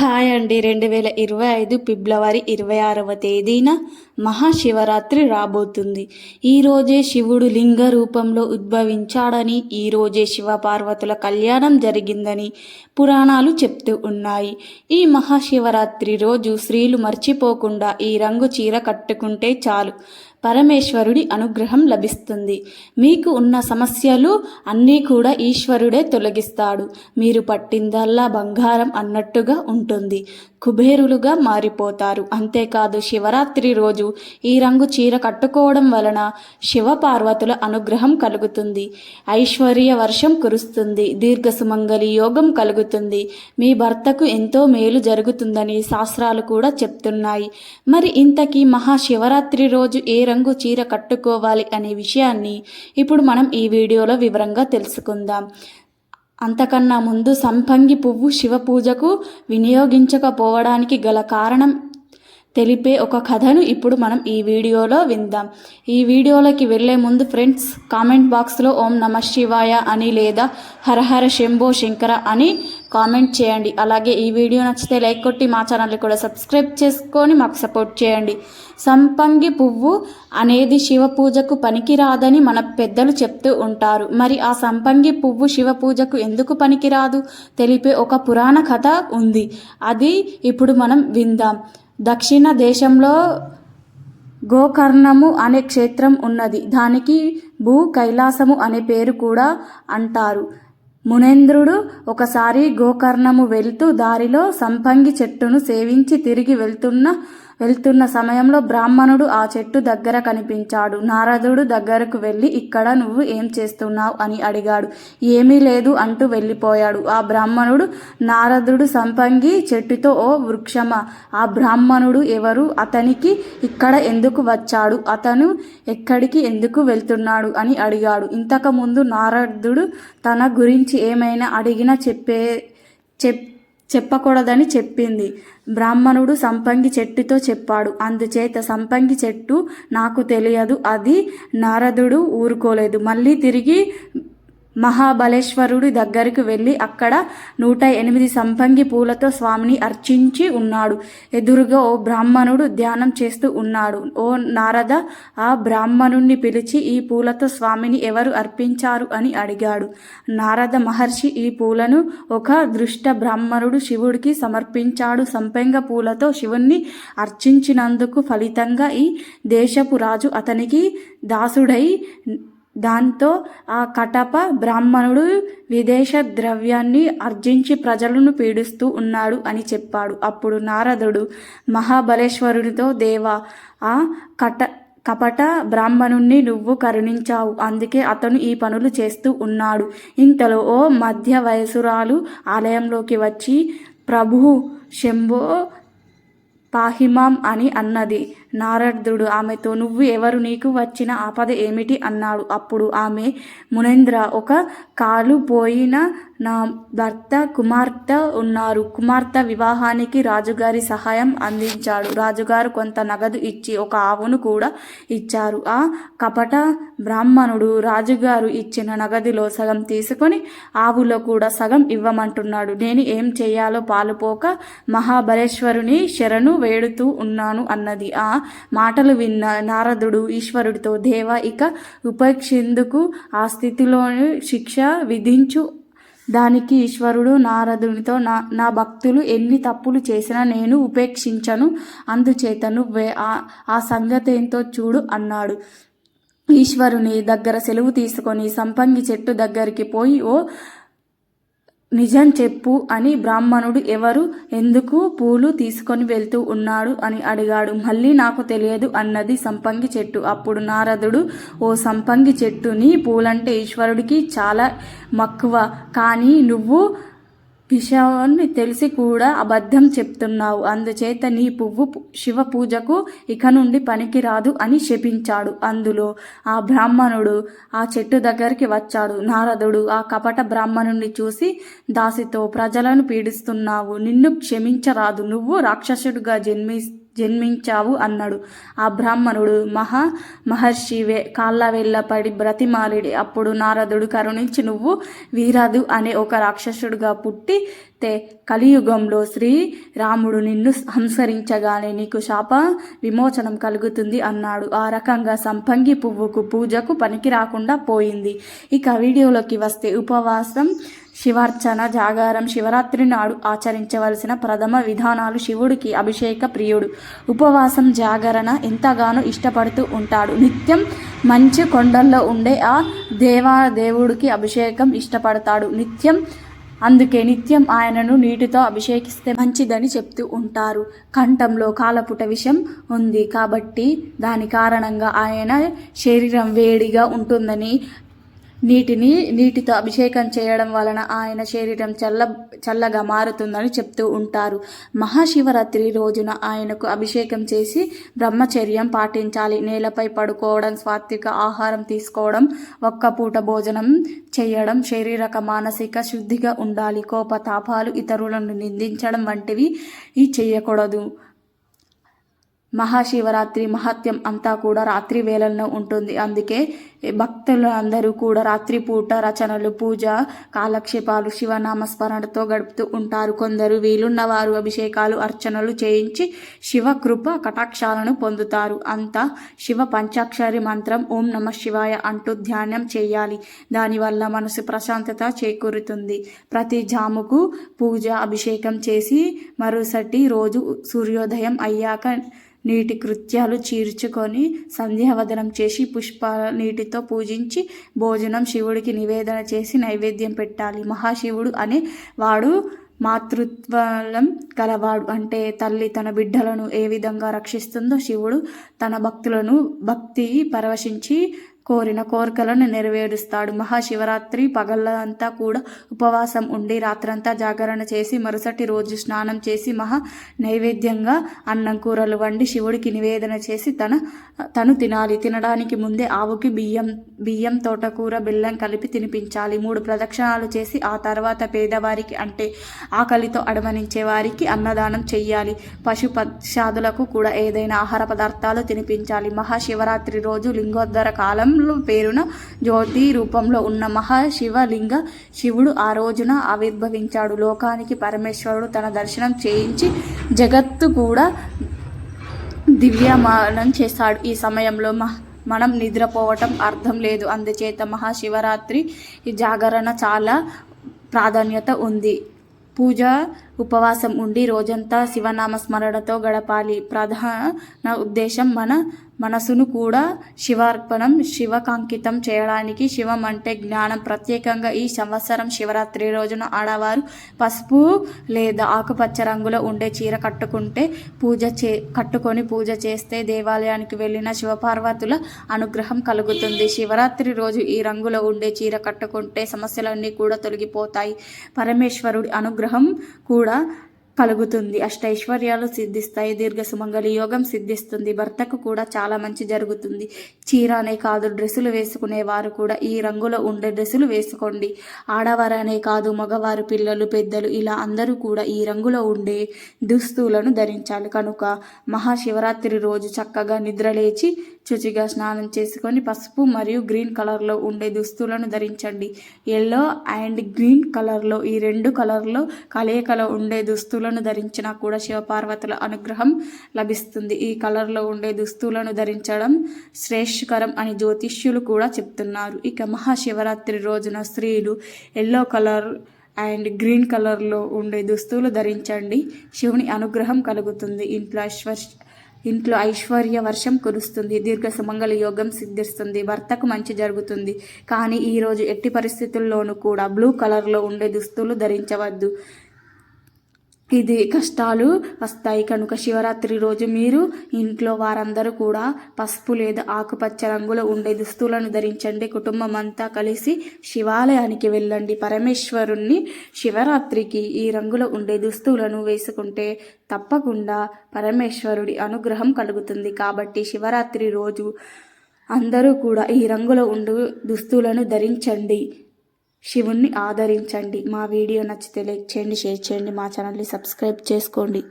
Hi అండి. రెండు వేల ఇరవై ఐదు ఫిబ్రవరి ఇరవై ఆరవ తేదీన మహాశివరాత్రి రాబోతుంది. ఈరోజే శివుడు లింగ రూపంలో ఉద్భవించాడని ఈరోజే శివపార్వతుల కళ్యాణం జరిగిందని పురాణాలు చెప్తూ ఉన్నాయి. ఈ మహాశివరాత్రి రోజు స్త్రీలు మర్చిపోకుండా ఈ రంగు చీర కట్టుకుంటే చాలు. పరమేశ్వరుడి అనుగ్రహం లభిస్తుంది. మీకు ఉన్న సమస్యలు అన్నీ కూడా ఈశ్వరుడే తొలగిస్తాడు. మీరు పట్టిందల్లా బంగారం అన్నట్టుగా ఉంటుంది. కుబేరులుగా మారిపోతారు. అంతేకాదు శివరాత్రి రోజు ఈ రంగు చీర కట్టుకోవడం వలన శివపార్వతుల అనుగ్రహం కలుగుతుంది. ఐశ్వర్య వర్షం కురుస్తుంది. దీర్ఘ సుమంగలి యోగం కలుగుతుంది. మీ భర్తకు ఎంతో మేలు జరుగుతుందని శాస్త్రాలు కూడా చెప్తున్నాయి. మరి ఇంతకీ మహాశివరాత్రి రోజు ఏ రంగు చీర కట్టుకోవాలి అనే విషయాన్ని ఇప్పుడు మనం ఈ వీడియోలో వివరంగా తెలుసుకుందాం. అంతకన్నా ముందు సంపంగి పువ్వు శివ పూజకు వినియోగించకపోవడానికి గల కారణం తెలిపే ఒక కథను ఇప్పుడు మనం ఈ వీడియోలో విందాం. ఈ వీడియోలోకి వెళ్ళే ముందు ఫ్రెండ్స్ కామెంట్ బాక్స్లో ఓం నమ శివాయ అని లేదా హరహర శంభో శంకర అని కామెంట్ చేయండి. అలాగే ఈ వీడియో నచ్చితే లైక్ కొట్టి మా ఛానల్ని కూడా సబ్స్క్రైబ్ చేసుకొని మాకు సపోర్ట్ చేయండి. సంపంగి పువ్వు అనేది శివ పూజకు పనికిరాదని మన పెద్దలు చెప్తూ ఉంటారు. మరి ఆ సంపంగి పువ్వు శివ పూజకు ఎందుకు పనికిరాదు? తెలిపే ఒక పురాణ కథ ఉంది. అది ఇప్పుడు మనం విందాం. దక్షిణ దేశంలో గోకర్ణము అనే క్షేత్రం ఉన్నది. దానికి భూ కైలాసము అనే పేరు కూడా అంటారు. మునేంద్రుడు ఒకసారి గోకర్ణము వెళ్తూ దారిలో సంపంగి చెట్టును సేవించి తిరిగి వెళ్తున్న వెళ్తున్న సమయంలో బ్రాహ్మణుడు ఆ చెట్టు దగ్గర కనిపించాడు. నారదుడు దగ్గరకు వెళ్ళి ఇక్కడ నువ్వు ఏం చేస్తున్నావు? అని అడిగాడు. ఏమీ లేదు అంటూ వెళ్ళిపోయాడు. ఆ బ్రాహ్మణుడు నారదుడు సంపంగి చెట్టుతో ఓ వృక్షమా ఆ బ్రాహ్మణుడు ఎవరు? అతనికి ఇక్కడ ఎందుకు వచ్చాడు? అతను ఎక్కడికి ఎందుకు వెళ్తున్నాడు అని అడిగాడు. ఇంతకుముందు నారదుడు తన గురించి ఏమైనా అడిగినా చెప్పే చెప్ చెప్పకూడదని చెప్పింది. బ్రాహ్మణుడు సంపంగి చెట్టుతో చెప్పాడు. అందుచేత సంపంగి చెట్టు నాకు తెలియదు. అది నారదుడు ఊరుకోలేదు. మళ్ళీ తిరిగి మహాబలేశ్వరుడి దగ్గరికి వెళ్ళి అక్కడ నూట ఎనిమిది సంపంగి పూలతో స్వామిని అర్చించి ఉన్నాడు. ఎదురుగా ఓ బ్రాహ్మణుడు ధ్యానం చేస్తూ ఉన్నాడు. ఓ నారద ఆ బ్రాహ్మణుణ్ణి పిలిచి ఈ పూలతో స్వామిని ఎవరు అర్పించారు? అని అడిగాడు. నారద మహర్షి ఈ పూలను ఒక దృష్ట బ్రాహ్మణుడు శివుడికి సమర్పించాడు. సంపెంగ పూలతో శివుణ్ణి అర్చించినందుకు ఫలితంగా ఈ దేశపు రాజు అతనికి దాసుడై దాంతో ఆ కటప బ్రాహ్మణుడు విదేశ ద్రవ్యాన్ని ఆర్జించి ప్రజలను పీడిస్తూ ఉన్నాడు అని చెప్పాడు. అప్పుడు నారదుడు మహాబలేశ్వరుడితో దేవా ఆ కట కపట బ్రాహ్మణుణ్ణి నువ్వు కరుణించావు. అందుకే అతను ఈ పనులు చేస్తూ ఉన్నాడు. ఇంతలో ఓ మధ్య వయసురాలు ఆలయంలోకి వచ్చి ప్రభు శంభో పాహిమాం అని అన్నది. నారదుడు ఆమెతో నువ్వు ఎవరు? నీకు వచ్చిన ఆపద ఏమిటి? అన్నాడు. అప్పుడు ఆమె మునేంద్ర ఒక కాలు పోయిన నా భర్త కుమార్తె ఉన్నారు. కుమార్తె వివాహానికి రాజుగారి సహాయం అందించాడు. రాజుగారు కొంత నగదు ఇచ్చి ఒక ఆవును కూడా ఇచ్చారు. ఆ కపట బ్రాహ్మణుడు రాజుగారు ఇచ్చిన నగదులో సగం తీసుకొని ఆవులో కూడా సగం ఇవ్వమంటున్నాడు. నేను ఏం చేయాలో పాలుపోక మహాబలేశ్వరుని శరణు వేడుతూ ఉన్నాను అన్నది. ఆ మాటలు విన్న నారదుడు ఈశ్వరుడితో దేవ ఇక ఉపేక్షిందుకు ఆ స్థితిలోని శిక్ష విధించు. దానికి ఈశ్వరుడు నారదునితో నా నా భక్తులు ఎన్ని తప్పులు చేసినా నేను ఉపేక్షించను. అందుచేతను ఆ ఆ సంగతి ఏంతో చూడు అన్నాడు. ఈశ్వరుని దగ్గర సెలవు తీసుకొని సంపంగి చెట్టు దగ్గరికి పోయి ఓ నిజం చెప్పు అని బ్రాహ్మణుడు ఎవరు? ఎందుకు పూలు తీసుకొని వెళ్తూ ఉన్నాడు అని అడిగాడు. మళ్ళీ నాకు తెలియదు అన్నది సంపంగి చెట్టు. అప్పుడు నారదుడు ఓ సంపంగి చెట్టుని పూలంటే ఈశ్వరుడికి చాలా మక్కువ. కానీ నువ్వు విషయాన్ని తెలిసి కూడా అబద్ధం చెప్తున్నావు. అందుచేత నీ పువ్వు శివ పూజకు ఇక నుండి పనికిరాదు అని శపించాడు. అందులో ఆ బ్రాహ్మణుడు ఆ చెట్టు దగ్గరికి వచ్చాడు. నారదుడు ఆ కపట బ్రాహ్మణుణ్ణి చూసి దాసితో ప్రజలను పీడిస్తున్నావు. నిన్ను క్షమించరాదు. నువ్వు రాక్షసుడిగా జన్మి జన్మించావు అన్నాడు. ఆ బ్రాహ్మణుడు మహా మహర్షి వే కాళ్ళ వెళ్ళపడి బ్రతిమాలిడి. అప్పుడు నారదుడు కరుణించి నువ్వు వీరదు అనే ఒక రాక్షసుడుగా పుట్టి తే కలియుగంలో శ్రీ రాముడు నిన్ను సంసరించగానే నీకు శాప విమోచనం కలుగుతుంది అన్నాడు. ఆ రకంగా సంపంగి పువ్వుకు పూజకు పనికి రాకుండా పోయింది. ఇక వీడియోలోకి వస్తే ఉపవాసం శివార్చన జాగారం శివరాత్రి నాడు ఆచరించవలసిన ప్రథమ విధానాలు శివుడికి అభిషేక ప్రియుడు. ఉపవాసం జాగరణ ఎంతగానో ఇష్టపడుతూ ఉంటాడు. నిత్యం మంచి కొండల్లో ఉండే ఆ దేవా దేవుడికి అభిషేకం ఇష్టపడతాడు. నిత్యం అందుకే నిత్యం ఆయనను నీటితో అభిషేకిస్తే మంచిదని చెప్తూ ఉంటారు. కంఠంలో కాలపుట విషం ఉంది కాబట్టి దాని కారణంగా ఆయన శరీరం వేడిగా ఉంటుందని నీటిని నీటితో అభిషేకం చేయడం వలన ఆయన శరీరం చల్ల చల్లగా మారుతుందని చెప్తూ ఉంటారు. మహాశివరాత్రి రోజున ఆయనకు అభిషేకం చేసి బ్రహ్మచర్యం పాటించాలి. నేలపై పడుకోవడం స్వాత్విక ఆహారం తీసుకోవడం ఒక్క పూట భోజనం చేయడం శారీరక మానసిక శుద్ధిగా ఉండాలి. కోపతాపాలు ఇతరులను నిందించడం వంటివి ఈ చేయకూడదు. మహాశివరాత్రి మహత్యం అంతా కూడా రాత్రి వేళల్లో ఉంటుంది. అందుకే భక్తులు అందరూ కూడా రాత్రిపూట రచనలు పూజ కాలక్షేపాలు శివనామస్మరణతో గడుపుతూ ఉంటారు. కొందరు వీలున్న వారు అభిషేకాలు అర్చనలు చేయించి శివ కృప కటాక్షాలను పొందుతారు. అంతా శివ పంచాక్షరి మంత్రం ఓం నమ శివాయ అంటూ ధ్యానం చేయాలి. దానివల్ల మనసు ప్రశాంతత చేకూరుతుంది. ప్రతి జాముకు పూజ అభిషేకం చేసి మరుసటి రోజు సూర్యోదయం అయ్యాక నీటి కృత్యాలు చీర్చుకొని సంధ్యావదనం చేసి పుష్ప నీటితో పూజించి భోజనం శివుడికి నివేదన చేసి నైవేద్యం పెట్టాలి. మహాశివుడు అనే వాడు మాతృత్వం గలవాడు. అంటే తల్లి తన బిడ్డలను ఏ విధంగా రక్షిస్తుందో శివుడు తన భక్తులను భక్తి పరవశించి కోరిన కోరికలను నెరవేరుస్తాడు. మహాశివరాత్రి పగళ్ళంతా కూడా ఉపవాసం ఉండి రాత్రంతా జాగరణ చేసి మరుసటి రోజు స్నానం చేసి మహా నైవేద్యంగా అన్నం కూరలు వండి శివుడికి నివేదన చేసి తన తను తినాలి. తినడానికి ముందే ఆవుకి బియ్యం బియ్యం తోటకూర బెల్లం కలిపి తినిపించాలి. మూడు ప్రదక్షిణాలు చేసి ఆ తర్వాత పేదవారికి అంటే ఆకలితో అడమనించే వారికి అన్నదానం చెయ్యాలి. పశు పక్షాదులకు కూడా ఏదైనా ఆహార పదార్థాలు తినిపించాలి. మహాశివరాత్రి రోజు లింగోద్దర కాలం పేరున జ్యోతి రూపంలో ఉన్న మహాశివలింగ శివుడు ఆ రోజున ఆవిర్భవించాడు. లోకానికి పరమేశ్వరుడు తన దర్శనం చేయించి జగత్తు కూడా దివ్యమానం చేశాడు ఈ సమయంలో మహ మనం నిద్రపోవటం అర్థం లేదు. అందుచేత మహాశివరాత్రి జాగరణ చాలా ప్రాధాన్యత ఉంది. పూజ ఉపవాసం ఉండి రోజంతా శివనామ స్మరణతో గడపాలి. ప్రధాన ఉద్దేశం మన మనసును కూడా శివార్పణం శివకాంకితం చేయడానికి శివం అంటే జ్ఞానం. ప్రత్యేకంగా ఈ సంవత్సరం శివరాత్రి రోజున ఆడవారు పసుపు లేదా ఆకుపచ్చ రంగులో ఉండే చీర కట్టుకుంటే పూజ చే కట్టుకొని పూజ చేస్తే దేవాలయానికి వెళ్ళిన శివపార్వతుల అనుగ్రహం కలుగుతుంది. శివరాత్రి రోజు ఈ రంగులో ఉండే చీర కట్టుకుంటే సమస్యలన్నీ కూడా తొలగిపోతాయి. పరమేశ్వరుడి అనుగ్రహం కూడా కలుగుతుంది. అష్టైశ్వర్యాలు సిద్ధిస్తాయి. దీర్ఘ సుమంగళి యోగం సిద్ధిస్తుంది. భర్తకు కూడా చాలా మంచి జరుగుతుంది. చీర అనే కాదు డ్రెస్సులు వేసుకునే వారు కూడా ఈ రంగులో ఉండే డ్రెస్సులు వేసుకోండి. ఆడవారనే కాదు మగవారు పిల్లలు పెద్దలు ఇలా అందరూ కూడా ఈ రంగులో ఉండే దుస్తులను ధరించాలి. కనుక మహాశివరాత్రి రోజు చక్కగా నిద్రలేచి శుచిగా స్నానం చేసుకొని పసుపు మరియు గ్రీన్ కలర్లో ఉండే దుస్తులను ధరించండి. ఎల్లో అండ్ గ్రీన్ కలర్లో ఈ రెండు కలర్లో కలయికలో ఉండే దుస్తులను ధరించినా కూడా శివపార్వతుల అనుగ్రహం లభిస్తుంది. ఈ కలర్లో ఉండే దుస్తులను ధరించడం శ్రేష్ఠకరం అని జ్యోతిష్యులు కూడా చెప్తున్నారు. ఇక మహాశివరాత్రి రోజున స్త్రీలు ఎల్లో కలర్ అండ్ గ్రీన్ కలర్లో ఉండే దుస్తులు ధరించండి. శివుని అనుగ్రహం కలుగుతుంది. ఇంట్లో ఐశ్వర్య ఇంట్లో ఐశ్వర్య వర్షం కురుస్తుంది దీర్ఘ సుమంగళ యోగం సిద్ధిస్తుంది భర్తకు మంచి జరుగుతుంది. కానీ ఈరోజు ఎట్టి పరిస్థితుల్లోనూ కూడా బ్లూ కలర్లో ఉండే దుస్తులు ధరించవద్దు. ఇది కష్టాలు వస్తాయి కనుక శివరాత్రి రోజు మీరు ఇంట్లో వారందరూ కూడా పసుపు లేదా ఆకుపచ్చ రంగులో ఉండే దుస్తులను ధరించండి. కుటుంబం అంతా కలిసి శివాలయానికి వెళ్ళండి. పరమేశ్వరుణ్ణి శివరాత్రికి ఈ రంగులో ఉండే దుస్తులను వేసుకుంటే తప్పకుండా పరమేశ్వరుడి అనుగ్రహం కలుగుతుంది. కాబట్టి శివరాత్రి రోజు అందరూ కూడా ఈ రంగులో ఉండు దుస్తులను ధరించండి. శివుణ్ణి ఆదరించండి. మా వీడియో నచ్చితే లైక్ చేయండి షేర్ చేయండి. మా ఛానల్ని సబ్స్క్రైబ్ చేసుకోండి.